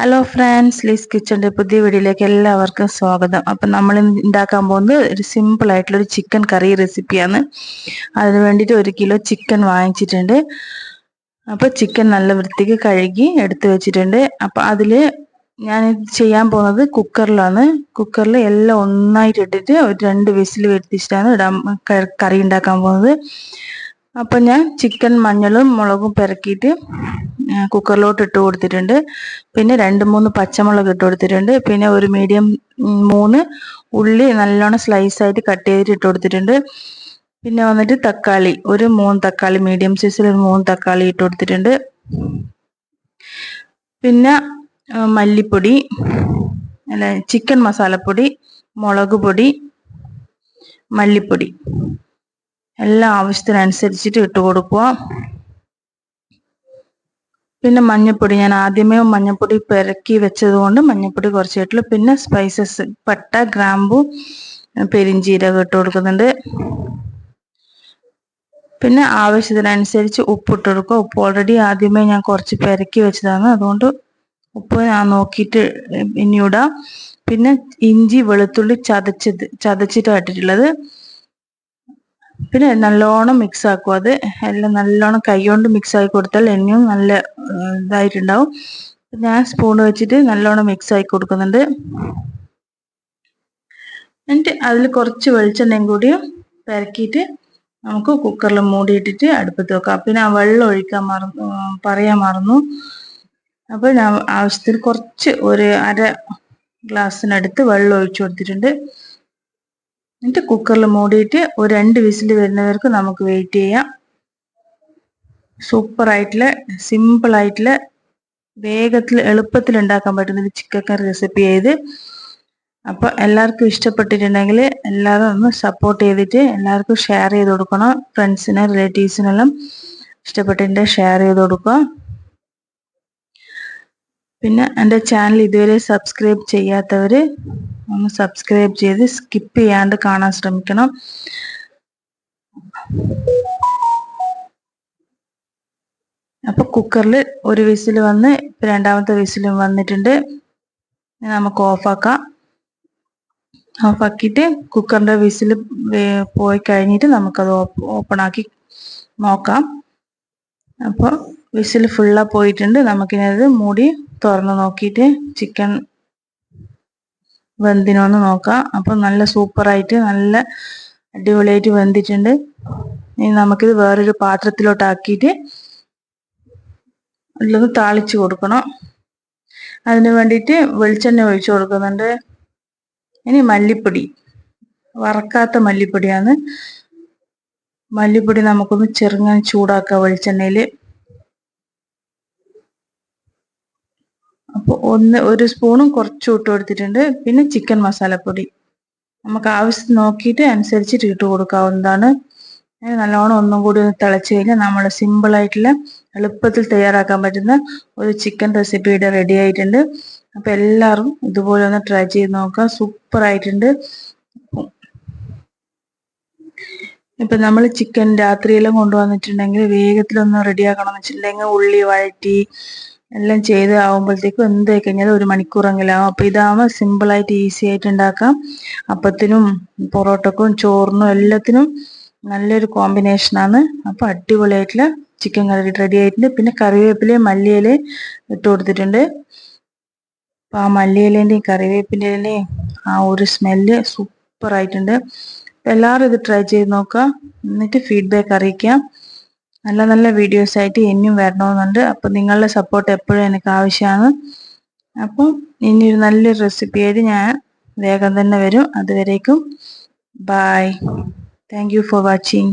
Hello friends lease കിച്ചന്റെ പുതിയ വീഡിയോയിലേക്ക് എല്ലാവർക്കും സ്വാഗതം. അപ്പം നമ്മൾ ഉണ്ടാക്കാൻ പോകുന്നത് ഒരു സിമ്പിൾ ആയിട്ടുള്ള ഒരു ചിക്കൻ കറി റെസിപ്പിയാണ് അതിന് വേണ്ടിയിട്ട് ഒരു കിലോ ചിക്കൻ വാങ്ങിച്ചിട്ടുണ്ട്. അപ്പോൾ ചിക്കൻ നല്ല വൃത്തിക്ക് കഴുകി എടുത്തു വെച്ചിട്ടുണ്ട്. അപ്പം അതിൽ ഞാൻ ചെയ്യാൻ പോകുന്നത് കുക്കറിലാണ് കുക്കറിൽ എല്ലാം ഒന്നായിട്ട് ഇട്ടിട്ട് ഒരു രണ്ട് വിസിൽ വരുത്തിച്ചിട്ടാണ് ഇടാൻ കറി ഉണ്ടാക്കാൻ പോകുന്നത്. അപ്പം ഞാൻ ചിക്കൻ മഞ്ഞളും മുളകും പെരക്കിയിട്ട് കുക്കറിലോട്ട് ഇട്ട് കൊടുത്തിട്ടുണ്ട്. പിന്നെ രണ്ട് മൂന്ന് പച്ചമുളക് ഇട്ട് കൊടുത്തിട്ടുണ്ട്. പിന്നെ ഒരു മീഡിയം മൂന്ന് ഉള്ളി നല്ലോണം സ്ലൈസ് ആയിട്ട് കട്ട് ചെയ്തിട്ട് ഇട്ട് കൊടുത്തിട്ടുണ്ട്. പിന്നെ വന്നിട്ട് തക്കാളി ഒരു മൂന്ന് തക്കാളി മീഡിയം സൈസിൽ ഒരു മൂന്ന് തക്കാളി ഇട്ട് കൊടുത്തിട്ടുണ്ട്. പിന്നെ മല്ലിപ്പൊടി അല്ല ചിക്കൻ മസാലപ്പൊടി മുളക് പൊടി മല്ലിപ്പൊടി. എല്ലാം ആവശ്യത്തിനനുസരിച്ചിട്ട് ഇട്ട് കൊടുക്കുക. പിന്നെ മഞ്ഞൾപ്പൊടി ഞാൻ ആദ്യമേ മഞ്ഞൾപ്പൊടി പെരക്കി വെച്ചത് കൊണ്ട് മഞ്ഞൾപ്പൊടി കുറച്ചിട്ടുള്ളൂ പിന്നെ സ്പൈസസ് പട്ട ഗ്രാമ്പു പെരിഞ്ചീരകം ഇട്ട് കൊടുക്കുന്നുണ്ട്. പിന്നെ ആവശ്യത്തിനനുസരിച്ച് ഉപ്പ് ഇട്ട് കൊടുക്കുക. ഉപ്പ് ഓൾറെഡി ആദ്യമേ ഞാൻ കുറച്ച് പെരക്കി വെച്ചതാണ്. അതുകൊണ്ട് ഉപ്പ് ഞാൻ നോക്കിയിട്ട് ഇനി ഇടാം പിന്നെ ഇഞ്ചി വെളുത്തുള്ളി ചതച്ചത് ചതച്ചിട്ടാണ് ഇട്ടിട്ടുള്ളത്. പിന്നെ നല്ലോണം മിക്സ് ആക്കും. അത് എല്ലാം നല്ലോണം കൈ കൊണ്ട് മിക്സ് ആക്കി കൊടുത്താൽ എണ്ണയും നല്ല ഇതായിട്ടുണ്ടാവും. ഞാൻ സ്പൂൺ വെച്ചിട്ട് നല്ലോണം മിക്സ് ആക്കി കൊടുക്കുന്നുണ്ട്. എന്നിട്ട് അതിൽ കുറച്ച് വെളിച്ചെണ്ണയും കൂടിയും പെരക്കിയിട്ട് നമുക്ക് കുക്കറിൽ മൂടിയിട്ടിട്ട് അടുപ്പത്ത് വെക്കാം. പിന്നെ ആ വെള്ളം ഒഴിക്കാൻ മറന്നു പറയാൻ മറന്നു. അപ്പോൾ ഞാൻ ആവശ്യത്തിൽ കുറച്ച് ഒരു അര ഗ്ലാസ്സിനടുത്ത് വെള്ളം ഒഴിച്ചു കൊടുത്തിട്ടുണ്ട്. എന്നിട്ട് കുക്കറിൽ മൂടിയിട്ട് ഒരു രണ്ട് വിസിൽ വരുന്നവർക്ക് നമുക്ക് വെയിറ്റ് ചെയ്യാം. സൂപ്പർ ആയിട്ടുള്ള സിമ്പിൾ ആയിട്ടുള്ള വേഗത്തിൽ എളുപ്പത്തിൽ ഉണ്ടാക്കാൻ പറ്റുന്ന ഒരു ചിക്കൻ കറി റെസിപ്പി ചെയ്ത് അപ്പോൾ എല്ലാവർക്കും ഇഷ്ടപ്പെട്ടിട്ടുണ്ടെങ്കിൽ എല്ലാവരും ഒന്ന് സപ്പോർട്ട് ചെയ്തിട്ട് എല്ലാവർക്കും ഷെയർ ചെയ്ത് കൊടുക്കണം. ഫ്രണ്ട്സിനും റിലേറ്റീവ്സിനെല്ലാം ഇഷ്ടപ്പെട്ടിട്ടുണ്ടെങ്കിൽ ഷെയർ ചെയ്ത് കൊടുക്കുക. പിന്നെ എന്റെ ചാനൽ ഇതുവരെ സബ്സ്ക്രൈബ് ചെയ്യാത്തവർ ഒന്ന് സബ്സ്ക്രൈബ് ചെയ്ത് സ്കിപ്പ് ചെയ്യാണ്ട് കാണാൻ ശ്രമിക്കണം. അപ്പൊ കുക്കറിൽ ഒരു വിസിൽ വന്ന് രണ്ടാമത്തെ വിസിലും വന്നിട്ടുണ്ട്. നമുക്ക് ഓഫാക്കാം ഓഫാക്കിയിട്ട് കുക്കറിന്റെ വിസിൽ പോയി കഴിഞ്ഞിട്ട് നമുക്കത് ഓപ്പൺ ആക്കി നോക്കാം. അപ്പോൾ വിസിൽ ഫുള്ളാ പോയിട്ടുണ്ട്. നമുക്കിനത് മൂടി തുറന്ന് നോക്കിയിട്ട് ചിക്കൻ വെന്തിനോന്ന് നോക്കാം. അപ്പം നല്ല സൂപ്പറായിട്ട് നല്ല അടിപൊളിയായിട്ട് വെന്തിട്ടുണ്ട്. ഇനി നമുക്കിത് വേറൊരു പാത്രത്തിലോട്ടാക്കിയിട്ട് അതിലൊന്ന് താളിച്ച് കൊടുക്കണം. അതിന് വേണ്ടിയിട്ട് വെളിച്ചെണ്ണ ഒഴിച്ചു കൊടുക്കുന്നുണ്ട്. ഇനി മല്ലിപ്പൊടി. വറക്കാത്ത മല്ലിപ്പൊടിയാണ്. മല്ലിപ്പൊടി നമുക്കൊന്ന് ചെറുങ്ങനെ ചൂടാക്കാം വെളിച്ചെണ്ണയിൽ അപ്പോൾ ഒന്ന് ഒരു സ്പൂണും കുറച്ച് ഇട്ട് കൊടുത്തിട്ടുണ്ട്. പിന്നെ ചിക്കൻ മസാലപ്പൊടി നമുക്ക് ആവശ്യത്തിന് നോക്കിയിട്ട് അനുസരിച്ചിട്ട് ഇട്ട് കൊടുക്കാവുന്നതാണ്. നല്ലോണം ഒന്നും കൂടി ഒന്ന് തിളച്ച് കഴിഞ്ഞാൽ നമ്മൾ സിമ്പിളായിട്ടുള്ള എളുപ്പത്തിൽ തയ്യാറാക്കാൻ പറ്റുന്ന ഒരു ചിക്കൻ റെസിപ്പിയുടെ റെഡി ആയിട്ടുണ്ട്. അപ്പോൾ എല്ലാവരും ഇതുപോലെ ഒന്ന് ട്രൈ ചെയ്ത് നോക്കുക. സൂപ്പർ ആയിട്ടുണ്ട്. ഇപ്പൊ നമ്മൾ ചിക്കൻ രാത്രിയെല്ലാം കൊണ്ടുവന്നിട്ടുണ്ടെങ്കിൽ വേഗത്തിലൊന്ന് റെഡിയാക്കണം എന്ന് വെച്ചിട്ടുണ്ടെങ്കിൽ ഉള്ളി വഴറ്റി എല്ലാം ചെയ്ത് ആവുമ്പോഴത്തേക്കും എന്ത് കഴിഞ്ഞാൽ ഒരു മണിക്കൂറെങ്കിലും അപ്പോൾ സിമ്പിൾ ആയിട്ട് ഈസി ആയിട്ട് ഉണ്ടാക്കാം. അപ്പത്തിനും പൊറോട്ടക്കും ചോറിനും എല്ലാത്തിനും നല്ലൊരു കോമ്പിനേഷനാണ് അപ്പോൾ അടിപൊളിയായിട്ടുള്ള ചിക്കൻ കറി റെഡി ആയിട്ടുണ്ട്. പിന്നെ കറിവേപ്പില മല്ലിയിലയും ഇട്ട് കൊടുത്തിട്ടുണ്ട്. അപ്പോൾ ആ മല്ലിയിലേന്റെയും കറിവേപ്പിന്റെയും ആ ഒരു സ്മെല്ല് സൂപ്പർ ആയിട്ടുണ്ട്. എല്ലാവരും ഇത് ട്രൈ ചെയ്ത് നോക്കുക. എന്നിട്ട് ഫീഡ്ബാക്ക് അറിയിക്കാം. നല്ല നല്ല വീഡിയോസ് ആയിട്ട് ഇനിയും വരണമെന്നുണ്ട്. അപ്പം നിങ്ങളുടെ സപ്പോർട്ട് എപ്പോഴും എനിക്ക് ആവശ്യമാണ്. അപ്പം ഇനി ഒരു നല്ലൊരു റെസിപ്പി ആയിട്ട് ഞാൻ വേഗം തന്നെ വരും. അതുവരേക്കും. Bye thank for watching